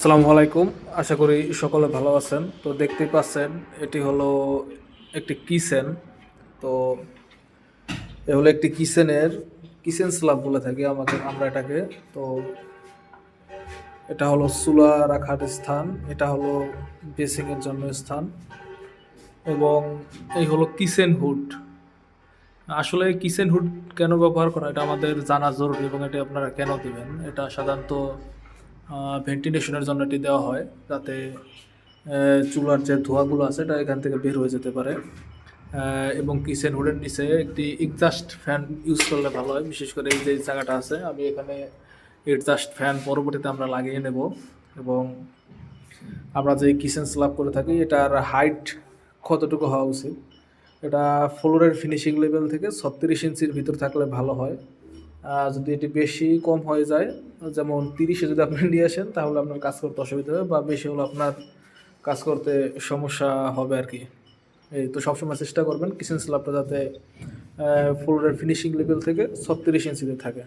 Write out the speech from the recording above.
আসসালামু আলাইকুম। আশা করি সকলে ভালো আছেন। তো দেখতে পাচ্ছেন, এটি হলো একটি কিচেন। তো এ হলো একটি কিচেনের, কিচেন স্ল্যাব বলে থাকি আমাকে আমরা এটাকে। তো এটা হলো চুলা রাখার স্থান, এটা হলো বেসিংয়ের জন্য স্থান। এবং এই হলো কিচেন হুড। আসলে কিচেন হুড কেন ব্যবহার করা এটা আমাদের জানা জরুরি এবং এটা আপনারা কেন দিবেন? এটা সাধারণত ভেন্টিলেশনের জন্য এটি দেওয়া হয়, যাতে চুলার যে ধোঁয়াগুলো আছে এটা এখান থেকে বের হয়ে যেতে পারে। এবং কিচেন হুডের নিচে একটি এক্সাস্ট ফ্যান ইউজ করলে ভালো হয়, বিশেষ করে এই যে জায়গাটা আছে, আমি এখানে এক্সাস্ট ফ্যান পরবর্তীতে আমরা লাগিয়ে নেব। এবং আমরা যে কিচেন স্ল্যাব করে থাকি, এটার হাইট কতটুকু হওয়া উচিত? এটা ফ্লোরের ফিনিশিং লেভেল থেকে ছত্রিশ ইঞ্চির ভিতর থাকলে ভালো হয়। যদি এটি বেশি কম হয়ে যায়, যেমন তিরিশে যদি আপনি নিয়ে আসেন, তাহলে আপনার কাজ করতে অসুবিধা হবে, বা বেশি হলে আপনার কাজ করতে সমস্যা হবে আর কি। এই তো সবসময় চেষ্টা করবেন কিচেন স্ল্যাবটা যাতে ফ্লোরের ফিনিশিং লেভেল থেকে ছত্রিশ ইঞ্চিতে থাকে।